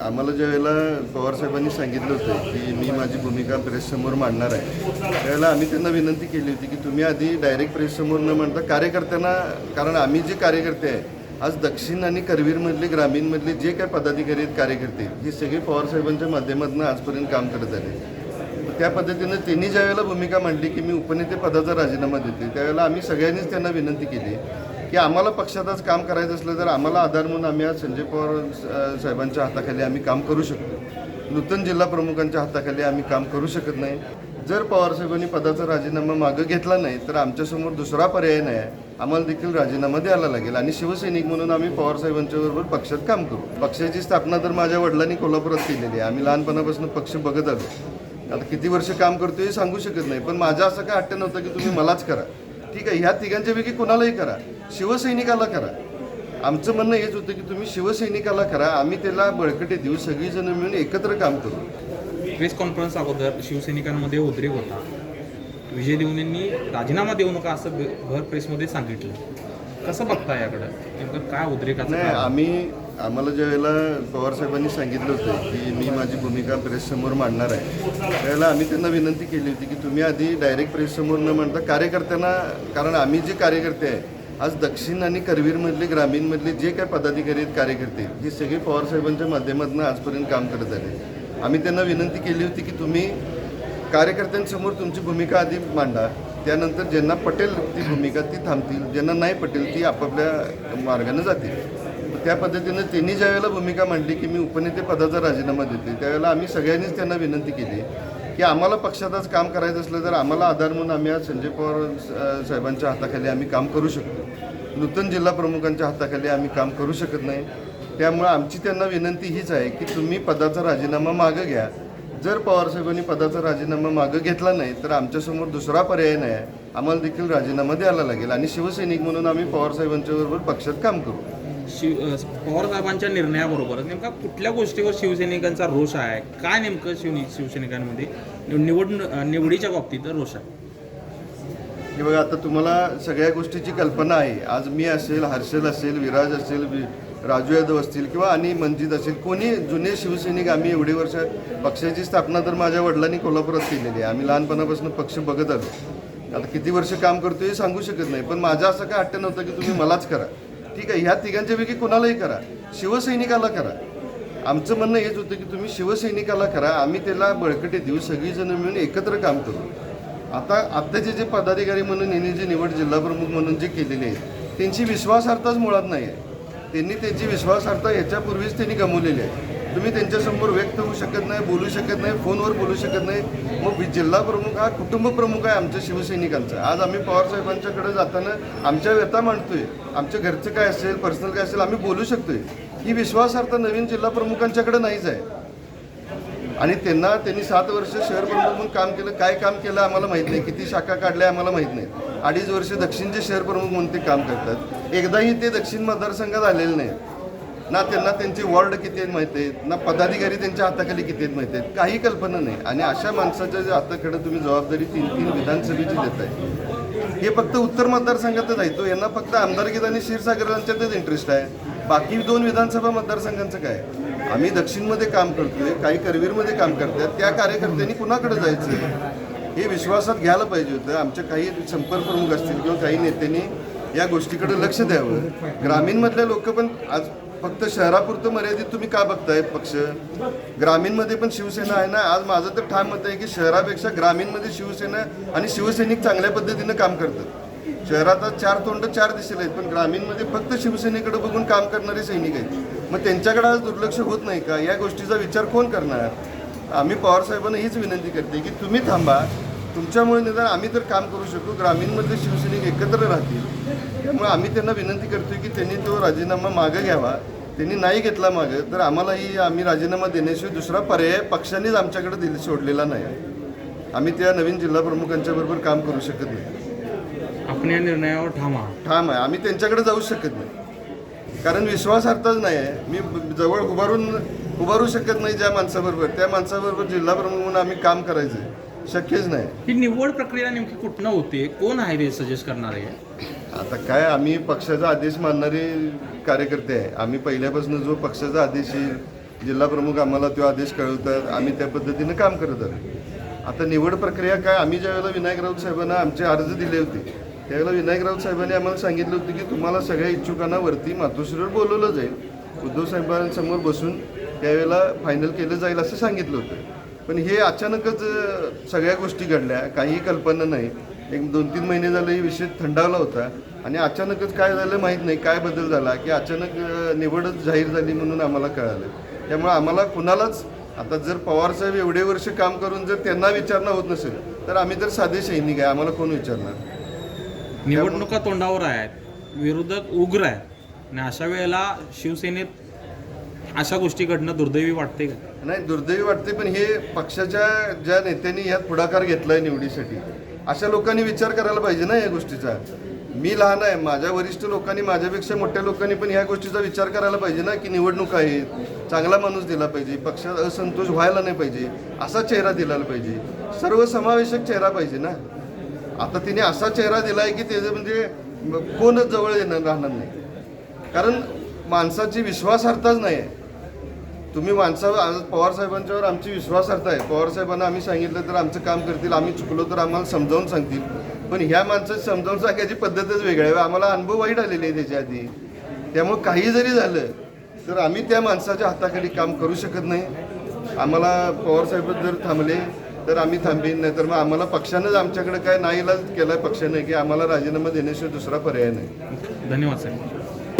आम्हाला ज्या वेळेला पवारसाहेबांनी सांगितलं होतं की मी माझी भूमिका प्रेससमोर मांडणार आहे त्यावेळेला आम्ही त्यांना विनंती केली होती की तुम्ही आधी डायरेक्ट प्रेससमोर न म्हणता कार्यकर्त्यांना कारण आम्ही जे कार्यकर्ते आहे आज दक्षिण आणि करवीरमधले ग्रामीणमधले जे काय पदाधिकारी आहेत कार्यकर्ते हे सगळे पवारसाहेबांच्या माध्यमातून आजपर्यंत काम करत आले. त्या पद्धतीनं त्यांनी ज्या वेळेला भूमिका मांडली की मी उपनेते पदाचा राजीनामा देते त्यावेळेला आम्ही सगळ्यांनीच त्यांना विनंती केली की आम्हाला पक्षातच काम करायचं असलं तर आम्हाला आधार म्हणून आम्ही आज संजय पवार साहेबांच्या हाताखाली आम्ही काम करू शकतो. नूतन जिल्हा प्रमुखांच्या हाताखाली आम्ही काम करू शकत नाही. जर पवारसाहेबांनी पदाचा राजीनामा मागं घेतला नाही तर आमच्यासमोर दुसरा पर्याय नाही आहे. आम्हाला देखील राजीनामा द्यायला लागेल. आणि शिवसैनिक म्हणून आम्ही पवारसाहेबांच्या बरोबर पक्षात काम करू. पक्षाची स्थापना तर माझ्या वडिलांनी कोल्हापुरात केलेली आहे. आम्ही लहानपणापासून पक्ष बघत आलो. आता किती वर्ष काम करतो हे सांगू शकत नाही. पण माझं असं काय हट्ट नव्हतं की तुम्ही मलाच करा. ठीक आहे ह्या तिघांच्यापैकी कोणालाही करा. शिवसैनिकाला करा. आमचं म्हणणं हेच होतं की तुम्ही शिवसैनिकाला करा. आम्ही त्याला बळकटी देऊ. सगळीजण मिळून एकत्र काम करू. प्रेस कॉन्फरन्स अगोदर शिवसैनिकांमध्ये उद्रेक होता. विजय देवणेंनी राजीनामा देऊ नका असं भर प्रेसमध्ये सांगितलं. कसं बघता याकडं? नेमकं काय उद्रेकाचं नाही? आम्ही आम्हाला ज्या वेळेला पवारसाहेबांनी सांगितलं होतं की मी माझी भूमिका प्रेससमोर मांडणार आहे त्यावेळेला आम्ही त्यांना विनंती केली होती की तुम्ही आधी डायरेक्ट प्रेससमोर न मांडता कार्यकर्त्यांना कारण आम्ही जे कार्यकर्ते आहे आज दक्षिण आणि करवीरमधले ग्रामीणमधले जे काय पदाधिकारी आहेत कार्यकर्ते हे सगळे पवारसाहेबांच्या माध्यमातून आजपर्यंत काम करत आले. आम्ही त्यांना विनंती केली होती की तुम्ही कार्यकर्त्यांसमोर तुमची भूमिका आधी मांडा त्यानंतर ज्यांना पटेल ती भूमिका ती थांबतील ज्यांना नाही पटेल ती आपापल्या मार्गाने जातील. त्या पद्धतीनं त्यांनी ज्यावेळेला भूमिका मांडली की मी उपनेते पदाचा राजीनामा देते त्यावेळेला आम्ही सगळ्यांनीच त्यांना विनंती केली की आम्हाला पक्षातच काम करायचं असलं तर आम्हाला आधार म्हणून आम्ही आज संजय पवार साहेबांच्या हाताखाली आम्ही काम करू शकतो. नूतन जिल्हा प्रमुखांच्या हाताखाली आम्ही काम करू शकत नाही. त्यामुळे आमची त्यांना विनंती हीच आहे की तुम्ही पदाचा राजीनामा मागं घ्या. जर पवारसाहेबांनी पदाचा राजीनामा मागं घेतला नाही तर आमच्यासमोर दुसरा पर्याय नाही. आहे आम्हाला देखील राजीनामा द्यायला लागेल आणि शिवसैनिक म्हणून आम्ही पवारसाहेबांच्याबरोबर पक्षात काम करू. शिव पवारसाहेबांच्या पवार साहेबांच्या नेमका कुठल्या गोष्टीवर शिवसैनिकांचा रोष आहे? काय नेमकं शिव शिवसैनिकांमध्ये? निवड निवडीच्या बाबतीत रोष आहे. हे बघा आता तुम्हाला सगळ्या गोष्टीची कल्पना आहे. आज मी असेल हर्षल असेल विराज असेल वि- राजू यादव असतील किंवा आणि मंजित असेल कोणी जुने शिवसैनिक आम्ही एवढे वर्ष पक्षाची स्थापना तर माझ्या वडिलांनी कोल्हापुरात केलेली आहे. आम्ही लहानपणापासून पक्ष बघत आलो. आता किती वर्ष काम करतो हे सांगू शकत नाही. पण माझं असं काय हट्ट नव्हतं की तुम्ही मलाच करा. ठीक आहे ह्या तिघांच्यापैकी कोणालाही करा. शिवसैनिकाला करा. आमचं म्हणणं हेच होतं की तुम्ही शिवसैनिकाला करा. आम्ही त्याला बळकटी देऊ. सगळीजणं मिळून एकत्र काम करू. आता आत्ताचे जे पदाधिकारी म्हणून यांनी जी निवड जिल्हाप्रमुख म्हणून जे केलेले आहेत त्यांची विश्वासार्हताच मुळात नाही आहे. त्यांनी त्यांची विश्वासार्हता याच्यापूर्वीच त्यांनी गमवलेली आहे. तुम्ही त्यांच्यासमोर व्यक्त होऊ शकत नाही बोलू शकत नाही फोनवर बोलू शकत नाही. मग जिल्हा प्रमुख हा कुटुंब प्रमुख आहे आमच्या शिवसैनिकांचा. आज आम्ही पवारसाहेबांच्याकडे जाताना आमच्या व्यथा मांडतोय. आमच्या घरचं काय असेल पर्सनल काय असेल आम्ही बोलू शकतोय. ही विश्वासार्हता नवीन जिल्हा प्रमुखांच्याकडे नाहीच आहे. आणि त्यांना त्यांनी सात वर्ष शहर प्रमुख म्हणून काम केलं. काय काम केलं आम्हाला माहीत नाही. किती शाखा काढल्या आम्हाला माहीत नाही. अडीच वर्ष दक्षिणचे शहर प्रमुख म्हणून ते काम करतात. एकदाही ते दक्षिण मतदारसंघात आलेले नाही. ना त्यांना त्यांचे वॉर्ड किती आहेत माहीत आहेत ना पदाधिकारी त्यांच्या हाताखाली किती आहेत माहीत आहेत काही कल्पना नाही. आणि अशा माणसाच्या जे हाताकडे तुम्ही जबाबदारी तीन तीन विधानसभेची देताय हे फक्त उत्तर मतदारसंघातच आहे. तो यांना फक्त आमदारकीत आणि क्षीरसागरांच्यातच इंटरेस्ट आहे. बाकी दोन विधानसभा मतदारसंघांचं काय? आम्ही दक्षिणमध्ये काम करतोय काही करवीरमध्ये काम करतात त्या कार्यकर्त्यांनी कुणाकडे जायचं? हे विश्वासात घ्यायला पाहिजे होतं. आमच्या काही संपर्क प्रमुख असतील किंवा काही नेत्यांनी या गोष्टीकडे लक्ष द्यावं. ग्रामीणमधले लोक पण आज फक्त शहरापुरतं मर्यादित तुम्ही का बघताय पक्ष? ग्रामीणमध्ये पण शिवसेना आहे ना आज माझं तर ठाम मत आहे की शहरापेक्षा ग्रामीणमध्ये शिवसेना आणि शिवसैनिक चांगल्या पद्धतीनं काम करतात. शहरात आज चार तोंड चार दिशेला आहेत पण ग्रामीणमध्ये फक्त शिवसेनेकडे बघून काम करणारे सैनिक आहेत. मग त्यांच्याकडे आज दुर्लक्ष होत नाही का? या गोष्टीचा विचार कोण करणार? आम्ही पवारसाहेबांना हीच विनंती करते की तुम्ही थांबा तुमच्यामुळे निदान आम्ही तर काम करू शकू ग्रामीणमधले शिवसैनिक एकत्र राहतील. त्यामुळे आम्ही त्यांना विनंती करतोय की त्यांनी तो राजीनामा मागं घ्यावा. त्यांनी नाही घेतला मागं तर आम्हालाही आम्ही राजीनामा देण्याशिवाय दुसरा पर्याय पक्षानेच आमच्याकडे दिले सोडलेला नाही. आम्ही त्या नवीन जिल्हा प्रमुखांच्या बरोबर काम करू शकत नाही. आपण या निर्णयावर ठामा ठाम आहे. आम्ही त्यांच्याकडे जाऊ शकत नाही. कारण विश्वासार्थच नाही आहे. मी जवळ उभारून उभारू शकत नाही ज्या माणसाबरोबर. त्या माणसाबरोबर जिल्हा प्रमुख म्हणून आम्ही काम करायचं शक्यच नाही. ही निवड प्रक्रिया नेमकी कुठनं होते? कोण आहे ते सजेस्ट करणारे? आता काय आम्ही पक्षाचा आदेश मानणारे कार्यकर्ते आहे. आम्ही पहिल्यापासून जो पक्षाचा आदेश येईल जिल्हा प्रमुख आम्हाला तो आदेश कळवतात आम्ही त्या पद्धतीनं काम करत आहोत. आता निवड प्रक्रिया काय आम्ही ज्यावेळेला विनायक राऊत साहेबांना आमचे अर्ज दिले होते त्यावेळेला विनायक राऊत साहेबांनी आम्हाला सांगितलं होतं की तुम्हाला सगळ्या इच्छुकांना वरती मातोश्रीवर बोलवलं जाईल. उद्धव साहेबांसमोर बसून त्यावेळेला फायनल केलं जाईल असं सांगितलं होतं. पण हे अचानकच सगळ्या गोष्टी घडल्या. काही कल्पना नाही. एक दोन तीन महिने झाले हे विषय थंडावला होता. आणि अचानकच काय झालं माहीत नाही. काय बदल झाला? की अचानक निवडच जाहीर झाली म्हणून आम्हाला कळालं. त्यामुळे आम्हाला कुणालाच आता जर पवारसाहेब एवढे वर्ष काम करून जर त्यांना विचारणं होत नसेल तर आम्ही तर साधे सैनिक आहे. आम्हाला कोण विचारणार? निवडणुका तोंडावर आहेत. विरोधक उग्र आहेत. आणि अशा वेळेला शिवसेनेत अशा गोष्टीकडनं दुर्दैवी वाटते का? नाही दुर्दैवी वाटते पण हे पक्षाच्या ज्या नेत्यांनी यात पुढाकार घेतलाय निवडीसाठी अशा लोकांनी विचार करायला पाहिजे ना या गोष्टीचा. मी लहान आहे माझ्या वरिष्ठ लोकांनी माझ्यापेक्षा मोठ्या लोकांनी पण ह्या गोष्टीचा विचार करायला पाहिजे ना की निवडणूक आहेत चांगला माणूस दिला पाहिजे पक्षात असंतोष व्हायला नाही पाहिजे असा चेहरा दिला पाहिजे. सर्वसमावेशक चेहरा पाहिजे ना. आता तिने असा चेहरा दिला आहे की त्याचं म्हणजे कोणच जवळ येणार राहणार नाही. कारण माणसाची विश्वासार्थच नाही आहे. तुम्ही माणसावर आज पवार साहेबांच्यावर आमची विश्वासार्थ आहे. पवार साहेबांना आम्ही सांगितलं तर आमचं काम करतील आम्ही चुकलो तर आम्हाला समजावून सांगतील. पण ह्या माणसाची समजावून सांगायची पद्धतच वेगळी आहे. आम्हाला अनुभव वाईट आलेले आहे त्याच्या आधी. त्यामुळे काही जरी झालं तर आम्ही त्या माणसाच्या हाताखाली काम करू शकत नाही. आम्हाला पवार साहेब जर थांबले तर आम्ही थांबीन. नाही तर मग आम्हाला पक्षानंच आमच्याकडे काय नाईलाज आहे पक्षाने की आम्हाला राजीनामा देण्याशिवाय दुसरा पर्याय नाही. धन्यवाद साहेब.